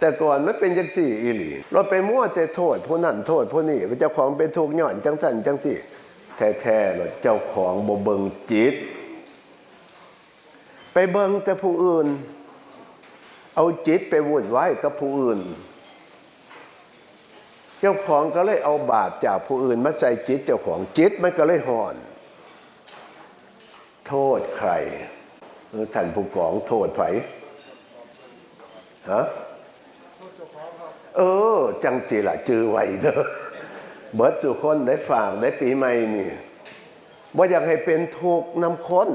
แต่ก่อนมันเป็นจังสี่อีหลีเราไปมั่วแต่โทษผู้นั่นโทษผู้นี่เจ้าของเป็นทุกข์ย้อนจังสันจังสี่ แท้ๆเราเจ้าของบ่เบิงจิต ไปเบิงแต่ผู้อื่น เอาจิตไปวุ่นวายกับผู้อื่น เจ้าของก็เลยเอาบาปจากผู้อื่นมาใส่จิต เจ้าของจิตมันก็เลยห่อน โทษใครท่านผู้กองโทษไผฮะ เออ จังสิละจือไว้เด้อเบิดสุคนได้ฝากได้ปีใหม่นี่ว่าอยากให้เป็นทุกน้ำค้น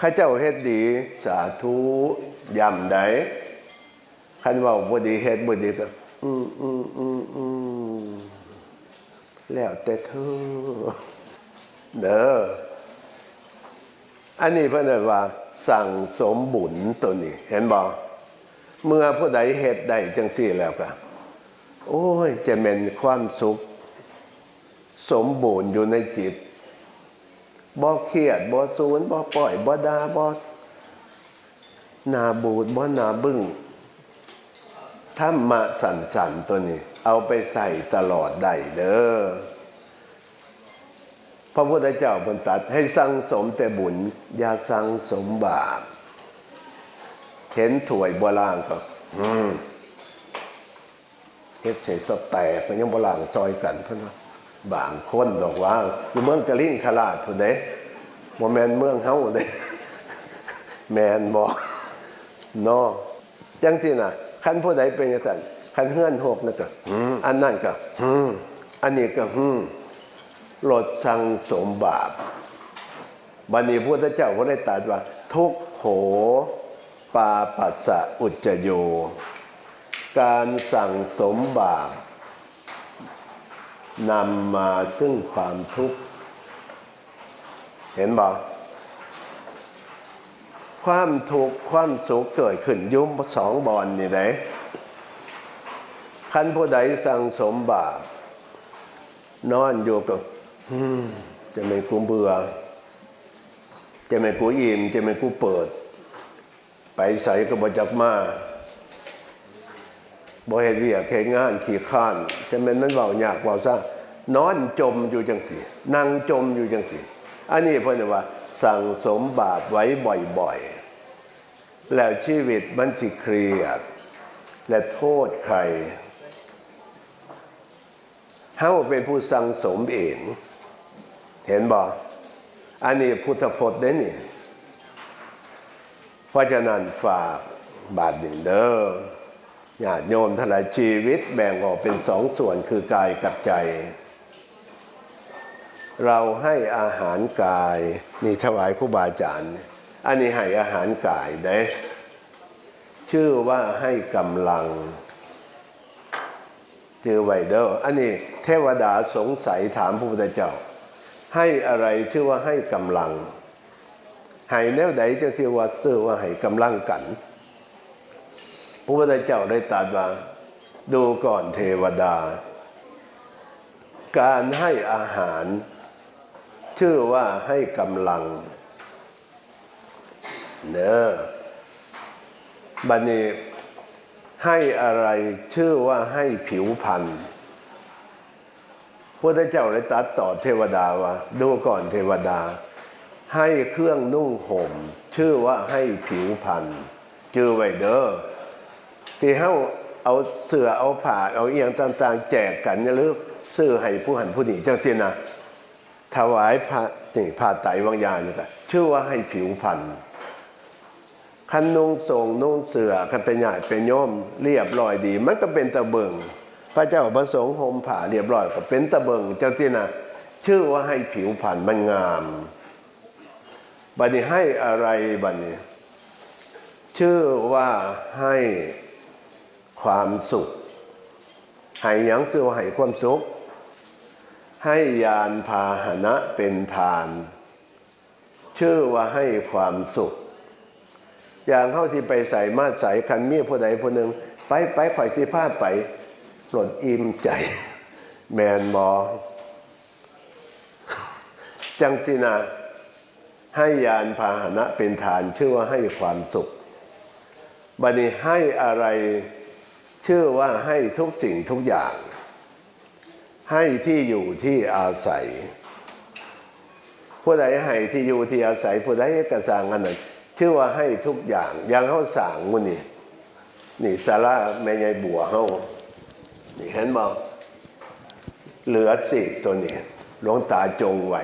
ข้าเจ้าเฮ็ดดี สาธุย่ำได้คันว่าบ่ดีเฮ็ดบ่ดีก็อืมอืมอืมอืมแล้วแต่เธอ เด้ออันนี้เพื่อนว่า สั่งสมบุญตัวนี้ เห็นบอก เมื่อผู้ใดเหตุใดจังสี่แล้วก็โอ้ยจะเป็นความสุข สมบูรณ์อยู่ในจิตบ่เครียดบ่สูญบ่ปล่อยบ่ดาบ่นาบูดบ่นาบึ้งถ้ามาสั่นสันตัวนี้ เอาไปใส่ตลอดได้เด้อพระพุทธเจ้าบนตรัดให้สั่งสมแต่บุญ อย่าสั่งสมบาป เห็นถวยบัวล่างก็อืมเฮ็ดใส่สแตกมันยังบัวล่างซอยกันเพื่อนว่าบางคนดอกว่าอยู่เมืองกะลิ่งขลาดผู้ใดบ่แมนเมืองเฮาเด้แมนบอกนอจังที่น่ะคันผู้ใดเป็นจังซั่นคันเฮือนหกนั่นก็อืมอันนั้นก็อืมอันนี้ก็อืมลดสังสมบาปบันนี้พุทธเจ้าก็ได้ตรัสว่า ทุกโห ปาปัสสะอุจจโย การสั่งสมบาปนำมาซึ่งความทุกข์ เห็นบ่ความทุกข์ความสุขเกิดขึ้นยุ่มสองบอนนี่ไหนคันผู้ใดสั่งสมบาปนอนอยู่ก็จะไม่กูเบื่อ จะไม่กูอิ่มจะไม่กูเปิด ไปใส่ก็บ่จักมาบ่เฮ็ดเวียกเฮ็ดงานขี้ข้านจะเป็นมันเว้ายากเว้าซ่านอนจมอยู่จังซี่นั่งจมอยู่จังซี่อันนี้เพิ่นว่า สั่งสมบาปไว้บ่อยๆ แล้วชีวิตมันสิเครียด และโทษใครเฮาเป็นผู้สั่งสมเอง เห็นบ่อันนี้พุทธพจน์เด้นี่ เพราะฉะนั้นฝากบาทหนึ่งเด้อญาติโยมทลายชีวิตแบ่งออกเป็นสองส่วนคือกายกับใจ เราให้อาหารกาย นี่ถวายครูบาอาจารย์ อันนี้ให้อาหารกายเด้ชื่อว่าให้กำลังจือไวเดอร์อันนี้เทวดาสงสัยถามพระพุทธเจ้า ให้อะไรชื่อว่าให้กำลัง ให้แนวใดจะชื่อว่าซื่อว่าให้กำลังกันพระพุทธเจ้าได้ตรัสว่าดูก่อนเทวดา การให้อาหาร ชื่อว่าให้กำลังเนอะบันี้ให้อะไรชื่อว่าให้ผิวพันธ์พระเจ้าเลยตรัสต่อเทวดาว่าดูก่อนเทวดา ให้เครื่องนุ่งห่ม ชื่อว่าให้ผิวพันธ์จือไวเด้อที่เฮาเอาเสื้อเอาผ้าเอาเอียงต่างๆ แจกกันเนี่ยหรือซื้อให้ผู้หันผู้นี้จังซี่นะถวายผ้านี่ผ้าไตรบางยานี่ก็ชื่อว่าให้ผิวพันธ์คันนุ่งส่งนุ่งเสือคันเป็นใหญ่เป็นโยมเรียบร้อยดี มันก็เป็นตะเบิงพระเจ้าประสงค์ห่มผ้าเรียบร้อยก็เป็นตะเบิงเจ้าที่นะชื่อว่าให้ผิวพรรณมันงาม บัดนี้ให้อะไรบัดนี้ ชื่อว่าให้ความสุข ให้ยังชื่อว่าให้ความสุข ให้ยานพาหนะเป็นทาน ชื่อว่าให้ความสุข อย่างเข้าที่ไปใส่มาใส่คันมีผู้ใดผู้หนึ่งไปไปข่อยสิพาไปปลดอิ่มใจ แมนบอจังสินา ให้ยานพาหนะเป็นฐานชื่อว่าให้ความสุข บัดนี้ให้อะไรชื่อว่าให้ทุกสิ่งทุกอย่าง ให้ที่อยู่ที่อาศัย ผู้ใดให้ที่อยู่ที่อาศัย ผู้ใดกระสางอันนั้นชื่อว่าให้ทุกอย่างย่างเขาสางมุนี่นี่สาระแม่ใหญ่บัวเขานี่เห็นบอกเหลือสิบตัวนี้หลวงตาจงไว้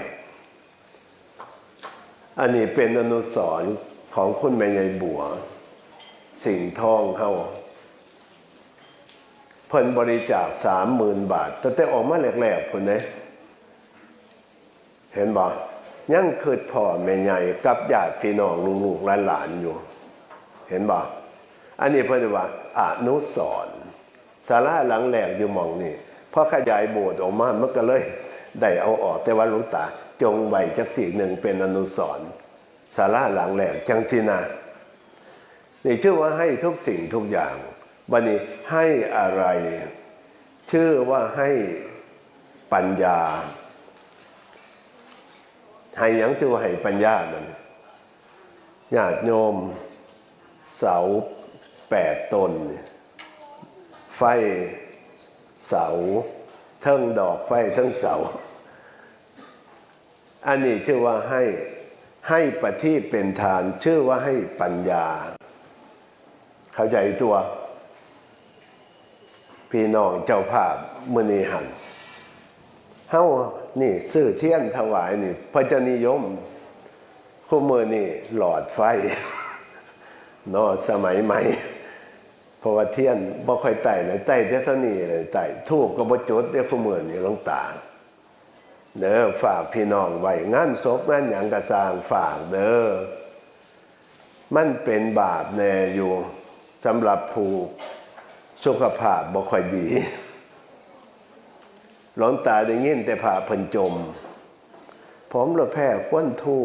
อันนี้เป็นอนุสรของคุณแม่ใหญ่บัว สิ่งทองเขาเพิ่นบริจาคสามหมื่นบาท แต่แต่ออกมาแรกๆคนนี้เห็นบ่ยังคืดพ่อแม่ใหญ่กับญาติพี่น้องลูกหลานอยู่ เห็นบ่อันนี้เพิ่นว่าอนุสรณ์ศาลาหลังแหลกอยู่มองนี่พอขยายโบสถ์ออกมามันก็เลยได้เอาออกแต่ว่าลวงตา จงไว้จักสิ่งหนึ่งเป็นอนุสรณ์ศาลาหลังแหลกจังสินะนี่ชื่อว่าให้ทุกสิ่งทุกอย่างวันนี้ให้อะไร ชื่อว่าให้ปัญญา ให้ยังชื่อว่าให้ปัญญามันญาติโยม เสาแปดตน ไฟเสาเทิงดอกไฟเทิงเสา อันนี้ชื่อว่าให้ให้ประทีปเป็นทาน ชื่อว่าให้ปัญญา เข้าใจตัว พี่น้องเจ้าภาพมือนีหันเฮ้านี่ซื้อเทียนถวายนี่พระเจนิยมคู่มือนี่หลอดไฟนอสมัยใหม่เพราะว่าเทียนบ่ค่อยไต่เลยไต่เท่านี้เลยไต่ทูบก็บ่จุดเด้คู่มือนี่หลงตา เด้อฝากพี่น้องไว้งานศพงานหยังกระสางฝากเด้อมันเป็นบาปแน่อยู่สำหรับผู้สุขภาพบ่ค่อยดีหลวงตาได้ยินแต่ผ่าพิ่นจม ผมละแพ้ควนทู่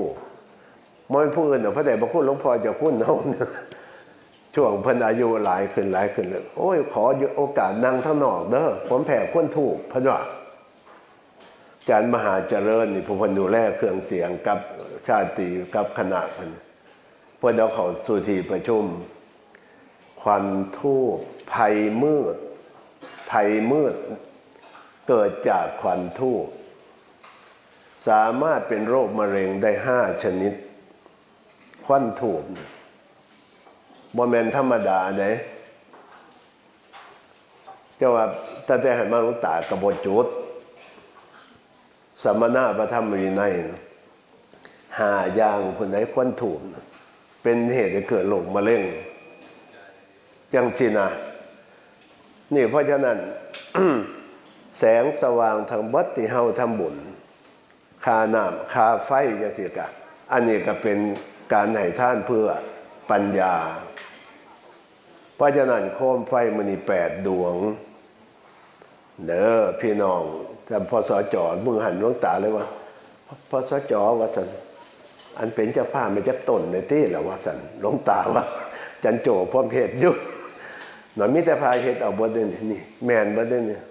มอยผู้อื่นเอาพระแต่พระคุณหลวงพ่อจะคุ้นเฮาเนี่ยช่วงพิ่นอายุหลายขึ้นหลายขึ้นเลยโอ้ยขอโอกาสนั่งข้งนอกเด้อผมแผ่ควนทู่พระว่าอา จารย์มหาเจริญนี่ผู้เพิ่นดูแลเครื่องเสียงกับชาติกับคณะเพิ่นเพื่อเดาเขาสู่ที่ประชุม ควันทูบภัยมืดภัยมืด เกิดจากควันทูบสามารถเป็นโรคมะเร็งได้ห้าชนิด ควันทูบบ่แมนธรรมดาเด้เจ้าว่าแต่แต่ให้มาลวงตากระบจุด สมณะพระธรรมวินัยนหาอย่างคนไหนควันทูบนะเป็นเหตุให้เกิดโรคมะเร็งจังสินะนี่เพราะฉะนั้น แสงสว่างทางบัตที่เฮาทำบุญคาน้ำคาไฟจังสิกะ อันนี้ก็เป็นการให้ท่านเพื่อปัญญา เพราะฉะนั้นโคมไฟมณีแปดดวง เด้อพี่น้อง แต่พอสจอมึงหันหลวงตาเลยว่าพอสจอว่าสันอันเป็นเจ้าผ้าไม่จะต้นในที่แหละว่าสันหลวงตาว่า จันโจพร้อมเพศอยุหน่อยมิแต่พายเฮ็ดเอาบดเด่นนี่แมนบดเด่นเนี่ย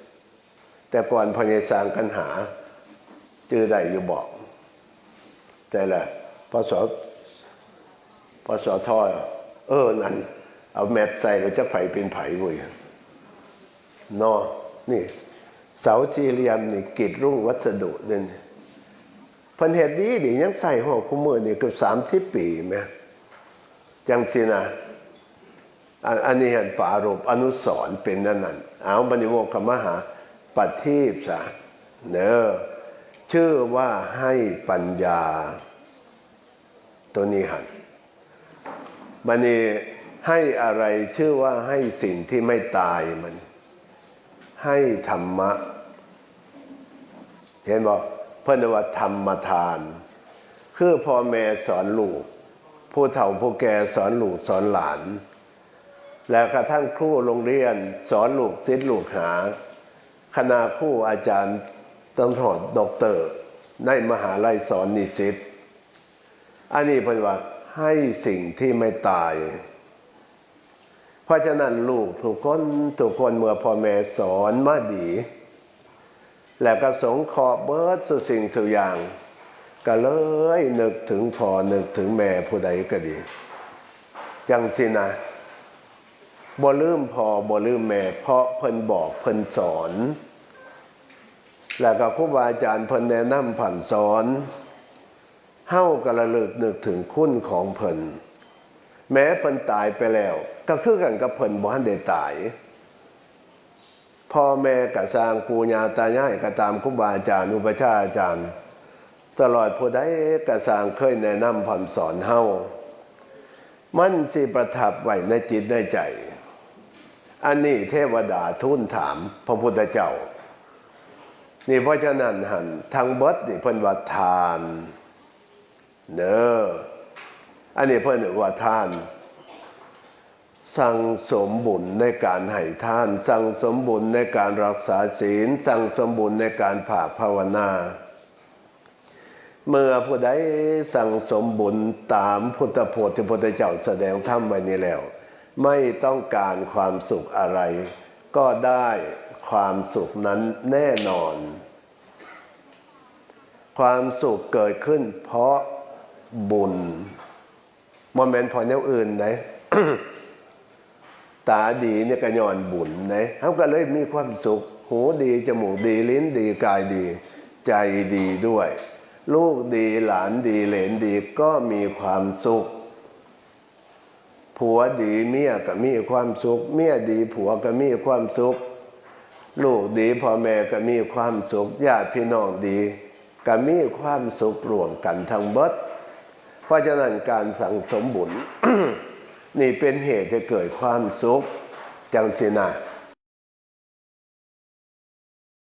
แต่ก่อนพญายสางกันหา จือได้อยู่บอก แต่ละพศพศทอยเออนั่นเอาแมปใส่ก็จะไผเป็นไผเว้ยนอนี่ เสาสี่เหลี่ยมนี่กิดรุ่งวัสดุนี่ยพันเหตุดีดียังใส่ห้องคุ้มือนี่เกือบสามสิบปีไหมจังสินะอันนี้เห็นปารบอนุสรเป็นนั่นนั่นเอาบันิโมกขมหาปฏิบซะเนอชื่อว่าให้ปัญญา ตัวนี้หันบันนี้ให้อะไรชื่อว่าให้สิ่งที่ไม่ตายมัน ให้ธรรมะ เห็นบอกเพื่อนว่าธรรมทาน คือพ่อแม่สอนลูก ผู้เฒ่าผู้แก่สอนลูกสอนหลาน แล้วกระทั่งครูโรงเรียนสอนลูกศิษย์ลูกหา คณะครูอาจารย์ตำรวจด็อกเตอร์ ในมหาลัยสอนนิสิตอันนี้เป็นว่าให้สิ่งที่ไม่ตาย เพราะฉะนั้นลูกทุกคนทุกคนเมื่อพ่อแม่สอนมาดี แล้วก็สงเคราะห์เบิดสุสิ่งสุอย่าง ก็เลยนึกถึงพ่อนึกถึงแม่ผู้ใดก็ดี จังสินะบ่ลืมพอบ่ลืมแม่ เพราะเพิ่นบอกเพิ่นสอน แล้วก็ครูบาอาจารย์เพิ่นแนะนำผ่านสอนเฮาก็ระลึกนึกถึงคุณของเพิ่น แม้เพิ่นตายไปแล้ว ก็คือกันกับเพิ่นบ่ทันได้ตายพ่อแม่ก็สร้างปู่ย่าตายายก็ตามครูบาอาจารย์อุปชาอาจารย์ ตลอดผู้ใดก็สร้างเคยแนะนำผ่อนสอนเฮามันสิประทับไว้ในจิตในใจ อันนี้เทวดาทูลถามพระพุทธเจ้า นี่เพราะฉะนั้นหันทางเบิดนี่เพิ่นว่าทาน เนออั อันนี้เพิ่อนว่าท่าน สั่งสมบุญในการให้ท่าน สั่งสมบุญในการรักษาศีล สั่งสมบุญในการภาคภาวนา เมื่อผู้ใดสั่งสมบุญตามพุทธโพธิพุทธเจ้าแสดงธรรมไว้นี้แล้ว ไม่ต้องการความสุขอะไร ก็ได้ความสุขนั้นแน่นอน ความสุขเกิดขึ้นเพราะบุญ มันเป็นพอแนวอื่นไหนตาดีเนี่ยก็ย้อนบุญนะเขาก็เลยมีความสุข หูดีจมูกดีลิ้นดีกายดี ใจดีด้วย ลูกดีหลานดีเหลนดีก็มีความสุข ผัวดีเมียก็มีความสุข เมียดีผัวก็มีความสุข ลูกดีพ่อแม่ก็มีความสุขญาติพี่น้องดี ก็มีความสุขรวมกันทั้งเบิด เพราะฉะนั้นการสั่งสมบุญ นี่เป็นเหตุจะเกิดความสุขจังสินะ